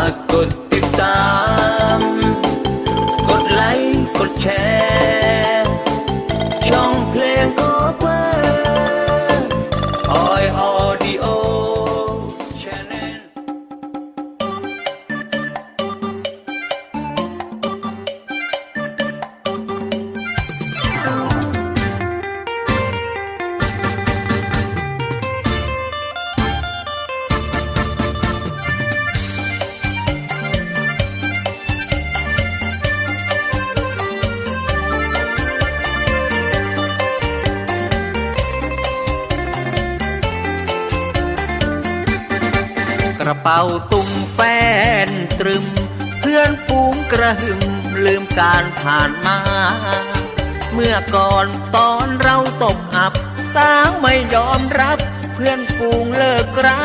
ากกดติดตาม กดไลค์ กดแชร์ ระเป๋าตุ้งแฟนตรึม เพื่อนฝูงกระหึ่มลืมการผ่านมา เมื่อก่อนตอนเราตกอับ สางไม่ยอมรับเพื่อนฝูงเลิกรา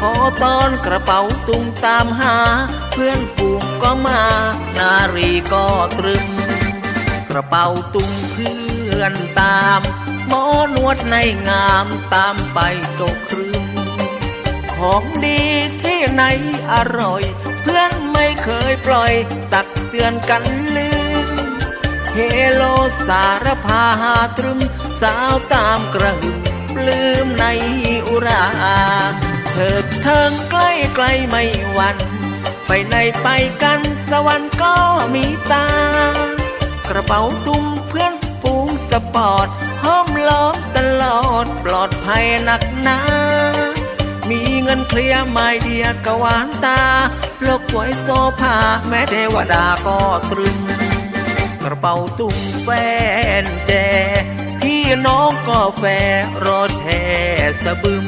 พอตอนกระเป๋าตุ้งตามหา เพื่อนฝูงก็มา นารีก็ตรึม กระเป๋าตุ้งเพื่อนตาม หมอนวดในงามตามไปตกครึม ของดีที่ไหนอร่อย เพื่อนไม่เคยปล่อย ตักเตือนกันลืมเฮโลสารพาหาตรึม สาวตามกระหึ่มปลืมในอุรา เถิดเทิงใกล้ไกลไม่หวัน ไปไหนไปกันตะวันก็มีตา กระเป๋าตุ้มเพื่อนฝูงสปอร์ตห้อมล้อมตลอดปลอดภัยหนักหนา มีเงินเคลียร์ไม่เดียกหวานตาโลกสวยโซภาแม้เทวดาก็ตรึมกระเป๋าตุ้งแฟนแจพี่น้องก็แฟรอแท้สะบึม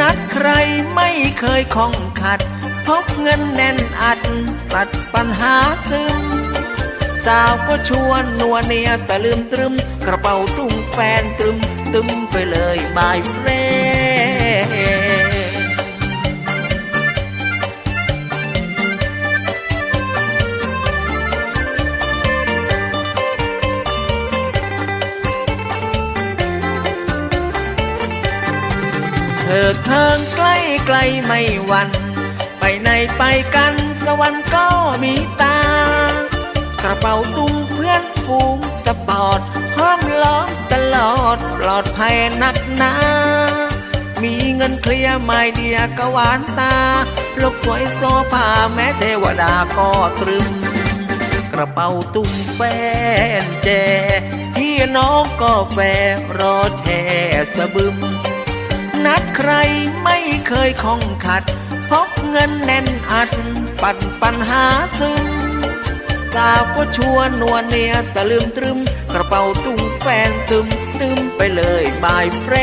นัดใครไม่เคยคองขัดพกเงินแน่นอัด ตัดปัญหาซึม สาวก็ชวนนัวเนียแตะลืมตรึม กระเป๋าตุ้งแฟนตรึม ตึมไปเลยบายเฟร ถิดเทิงใกล้ไกลไม่หวัน ไปไหนไปกันสวรรค์ก็มีตา กระเป๋าตุ้งเพื่อนฝูงสปอร์ตห้อมล้อมตลอดปลอดภัยนักหนามีเงินเคลียร์ไม่เดียกหวานตาโลกสวยโซภาแม้เทวดาก็ตรึม กระเป๋าตุ้งแฟนแจพี่น้องก็แฟรอแช่สะบึม นัดใครไม่เคยคองขัด พกเงินแน่นอัด ปัดปัญหาซึมสาวก็ชวนนัวเนียแต่ลืมตรึม กระเป๋าตุ้งแฟนตึมตึมไปเลยบายเฟร